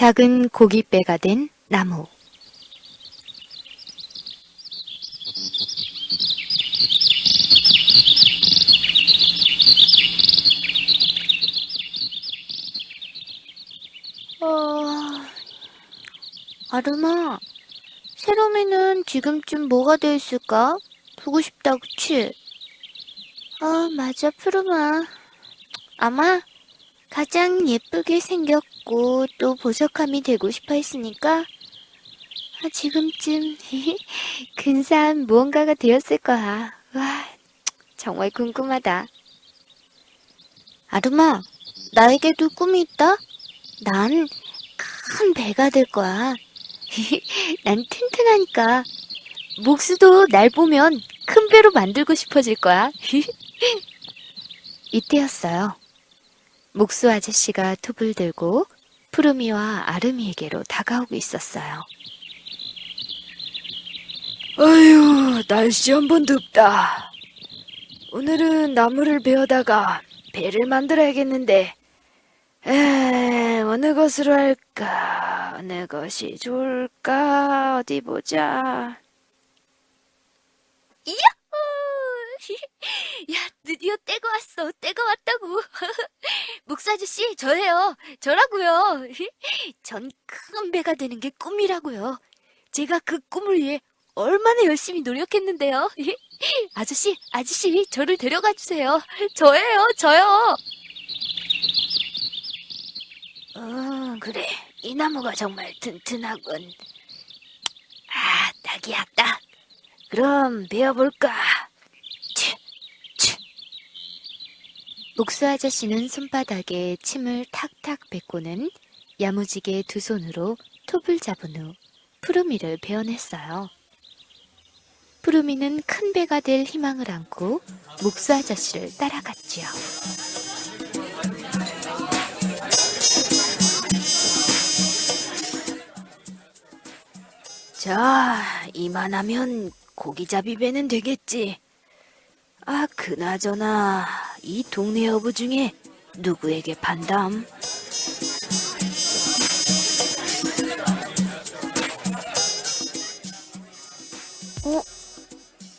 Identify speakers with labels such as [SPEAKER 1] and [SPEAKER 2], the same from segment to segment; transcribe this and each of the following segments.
[SPEAKER 1] 작은 고깃배가 된 나무. 어... 아름아, 세롬이는 지금쯤 뭐가 돼 있을까? 보고 싶다, 그치? 아, 맞아, 푸르마. 아마 가장 예쁘게 생겼고 또 보석함이 되고 싶어 했으니까 아, 지금쯤 근사한 무언가가 되었을 거야. 와, 정말 궁금하다. 아름아, 나에게도 꿈이 있다? 난 큰 배가 될 거야. 난 튼튼하니까. 목수도 날 보면 큰 배로 만들고 싶어질 거야. 이때였어요. 목수 아저씨가 톱을 들고 푸르미와 아름이에게로 다가오고 있었어요.
[SPEAKER 2] 아유, 날씨 한 번 덥다. 오늘은 나무를 베어다가 배를 만들어야겠는데, 에, 어느 것으로 할까? 어느 것이 좋을까? 어디 보자.
[SPEAKER 1] 야, 드디어 때가 왔어. 때가 왔다고. 목수 아저씨, 저예요. 저라고요. 전 큰 배가 되는 게 꿈이라고요. 제가 그 꿈을 위해 얼마나 열심히 노력했는데요. 아저씨, 아저씨, 저를 데려가 주세요. 저예요, 저요.
[SPEAKER 2] 어, 그래. 이 나무가 정말 튼튼하군. 아, 딱이야, 딱. 그럼 베어볼까? 치, 치.
[SPEAKER 1] 목수 아저씨는 손바닥에 침을 탁탁 뱉고는 야무지게 두 손으로 톱을 잡은 후 푸르미를 베어냈어요. 푸르미는 큰 배가 될 희망을 안고 목수 아저씨를 따라갔지요.
[SPEAKER 2] 자, 이만하면 고기잡이 배는 되겠지. 아, 그나저나 이 동네 어부 중에 누구에게 판담?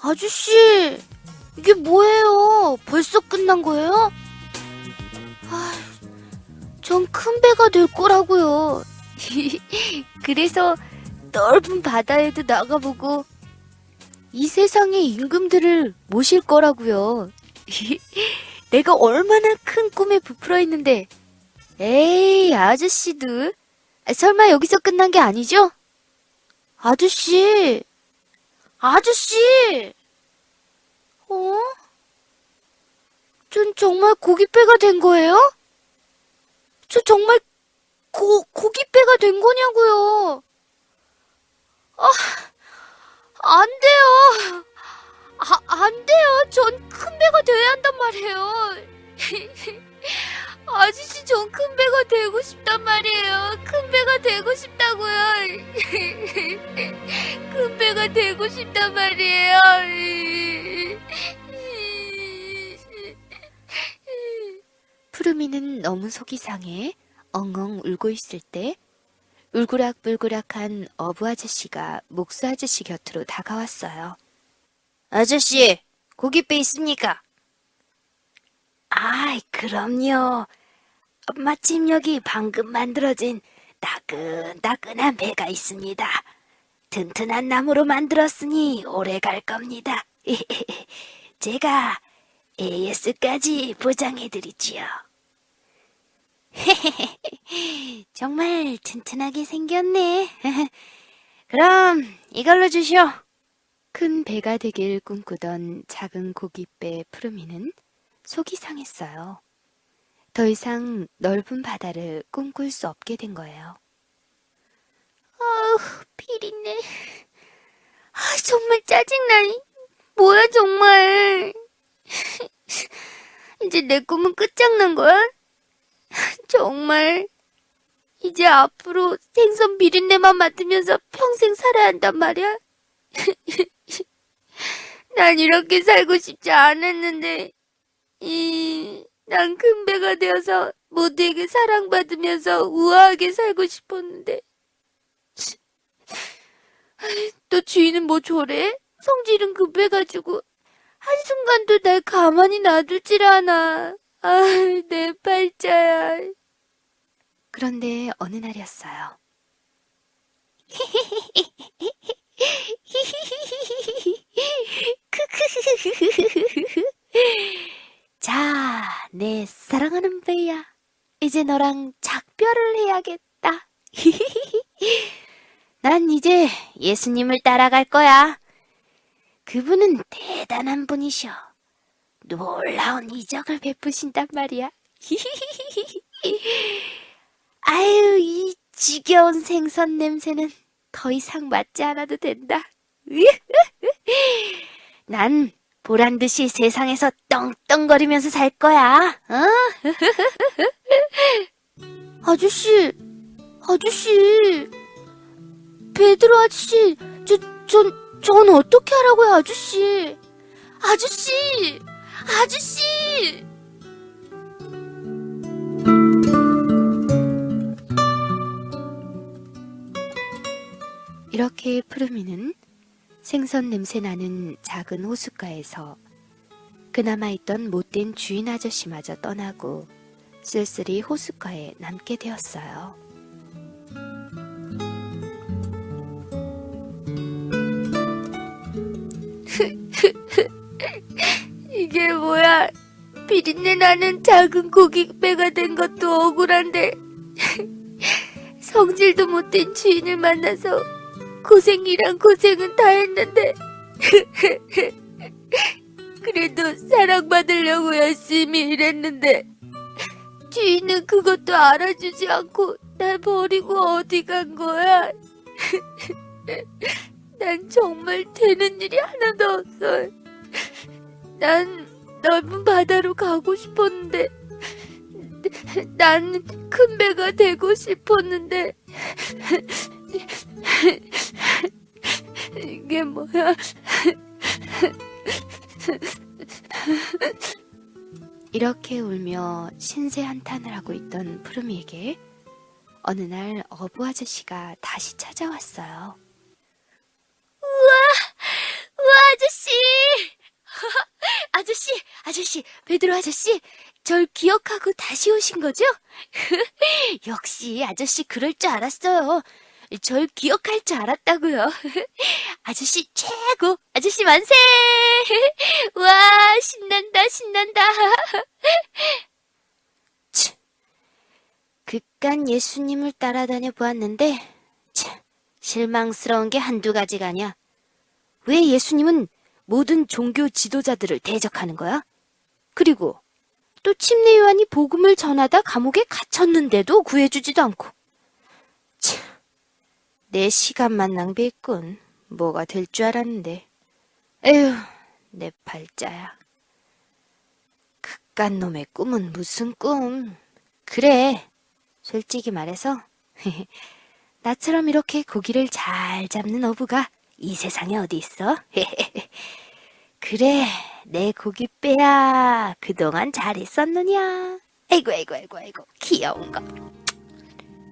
[SPEAKER 1] 아저씨, 이게 뭐예요? 벌써 끝난 거예요? 아, 전큰 배가 될 거라고요. 그래서 넓은 바다에도 나가보고 이 세상의 임금들을 모실 거라고요. 내가 얼마나 큰 꿈에 부풀어 있는데, 에이, 아저씨도 아, 설마 여기서 끝난 게 아니죠? 아저씨, 아저씨! 어? 전 정말 고깃배가 된 거예요? 저 정말 고, 고깃배가 된 거냐고요? 아, 안 돼요. 아, 안 돼요. 전 돼야 한단 말이에요. 아저씨, 전 큰 배가 되고 싶단 말이에요. 큰 배가 되고 싶다고요. 큰 배가 되고 싶단 말이에요. 푸르미는 너무 속이 상해 엉엉 울고 있을 때 울그락불그락한 어부 아저씨가 목수 아저씨 곁으로 다가왔어요.
[SPEAKER 2] 아저씨, 고깃배 있습니까? 아이, 그럼요. 마침 여기 방금 만들어진 따끈따끈한 배가 있습니다. 튼튼한 나무로 만들었으니 오래 갈 겁니다. 제가 AS까지 보장해드리지요.
[SPEAKER 1] 정말 튼튼하게 생겼네. 그럼 이걸로 주시오. 큰 배가 되길 꿈꾸던 작은 고깃배 푸르미는 속이 상했어요. 더 이상 넓은 바다를 꿈꿀 수 없게 된 거예요. 아우, 비린내. 아, 정말 짜증나니. 뭐야, 정말. 이제 내 꿈은 끝장난 거야? 정말. 이제 앞으로 생선 비린내만 맡으면서 평생 살아야 한단 말이야? 난 이렇게 살고 싶지 않았는데, 이, 난 큰 배가 되어서 모두에게 사랑받으면서 우아하게 살고 싶었는데. 또 주인은 뭐 저래? 성질은 급해가지고 한순간도 날 가만히 놔두질 않아. 아, 내 팔자야.
[SPEAKER 2] 그런데 어느 날이었어요. 자, 내 사랑하는 배야. 이제 너랑 작별을 해야겠다. 난 이제 예수님을 따라갈 거야. 그분은 대단한 분이셔. 놀라운 이적을 베푸신단 말이야. 아유, 이 지겨운 생선 냄새는 더 이상 맡지 않아도 된다. 난 보란 듯이 세상에서 떵떵거리면서 살 거야. 어?
[SPEAKER 1] 아저씨, 아저씨, 베드로 아저씨, 저, 전, 전 어떻게 하라고요, 아저씨? 아저씨, 아저씨!
[SPEAKER 2] 이렇게 푸르미는 생선 냄새 나는 작은 호숫가에서 그나마 있던 못된 주인 아저씨마저 떠나고 쓸쓸히 호숫가에 남게 되었어요.
[SPEAKER 1] 이게 뭐야? 비린내 나는 작은 고깃배가 된 것도 억울한데 성질도 못된 주인을 만나서 고생이란 고생은 다 했는데 그래도 사랑받으려고 열심히 일했는데 주인은 그것도 알아주지 않고 날 버리고 어디 간 거야? 난 정말 되는 일이 하나도 없어. 난 넓은 바다로 가고 싶었는데, 난 큰 배가 되고 싶었는데, 이게 뭐야?
[SPEAKER 2] 이렇게 울며 신세 한탄을 하고 있던 푸르미에게 어느 날 어부 아저씨가 다시 찾아왔어요.
[SPEAKER 1] 우와, 아저씨! 아저씨, 아저씨, 베드로 아저씨, 절 기억하고 다시 오신 거죠? 역시 아저씨 그럴 줄 알았어요. 절 기억할 줄 알았다고요. 아저씨 최고! 아저씨 만세! 와, 신난다, 신난다.
[SPEAKER 2] 그깟 예수님을 따라다녀 보았는데 참, 실망스러운 게 한두 가지가 아니야. 왜 예수님은 모든 종교 지도자들을 대적하는 거야? 그리고 또 침례 요한이 복음을 전하다 감옥에 갇혔는데도 구해주지도 않고. 참, 내 시간만 낭비했군. 뭐가 될 줄 알았는데. 에휴, 내 팔자야. 그깟 놈의 꿈은 무슨 꿈? 그래, 솔직히 말해서 나처럼 이렇게 고기를 잘 잡는 어부가 이 세상에 어디 있어? 그래, 내 고깃배야. 그동안 잘 있었느냐? 아이고, 아이고, 아이고, 아이고, 귀여운 거.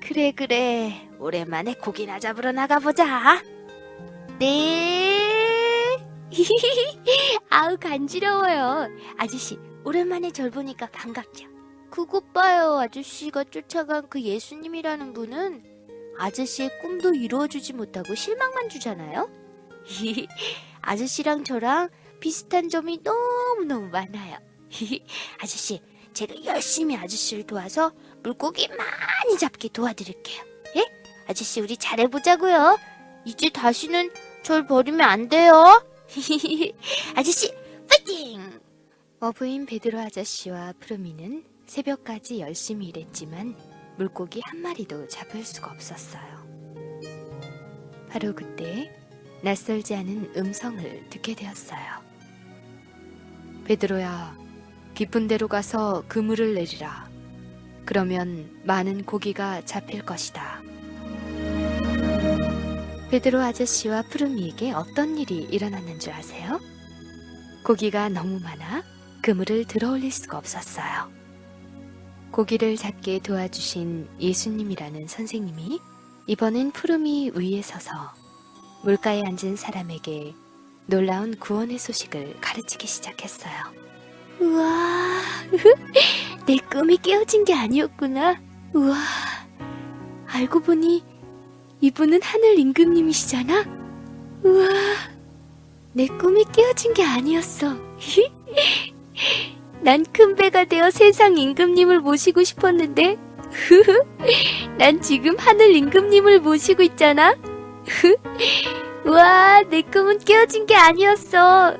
[SPEAKER 2] 그래, 그래. 오랜만에 고기나 잡으러 나가보자.
[SPEAKER 1] 네. 아우, 간지러워요. 아저씨, 오랜만에 절 보니까 반갑죠? 그것 봐요. 아저씨가 쫓아간 그 예수님이라는 분은 아저씨의 꿈도 이루어주지 못하고 실망만 주잖아요? 아저씨랑 저랑 비슷한 점이 너무너무 많아요. 아저씨, 제가 열심히 아저씨를 도와서 물고기 많이 잡게 도와드릴게요. 예? 아저씨, 우리 잘해보자고요. 이제 다시는 절 버리면 안 돼요. 아저씨, 파이팅!
[SPEAKER 2] 어부인 베드로 아저씨와 푸르미는 새벽까지 열심히 일했지만 물고기 한 마리도 잡을 수가 없었어요. 바로 그때 낯설지 않은 음성을 듣게 되었어요. 베드로야, 깊은 데로 가서 그물을 내리라. 그러면 많은 고기가 잡힐 것이다. 베드로 아저씨와 푸르미에게 어떤 일이 일어났는 줄 아세요? 고기가 너무 많아 그물을 들어 올릴 수가 없었어요. 고기를 잡게 도와주신 예수님이라는 선생님이 이번엔 푸르미 위에 서서 물가에 앉은 사람에게 놀라운 구원의 소식을 가르치기 시작했어요.
[SPEAKER 1] 우와, 내 꿈이 깨어진 게 아니었구나. 우와, 알고 보니 이분은 하늘 임금님이시잖아. 우와, 내 꿈이 깨어진 게 아니었어. 난 큰 배가 되어 세상 임금님을 모시고 싶었는데, 난 지금 하늘 임금님을 모시고 있잖아. 우와, 내 꿈은 깨어진 게 아니었어.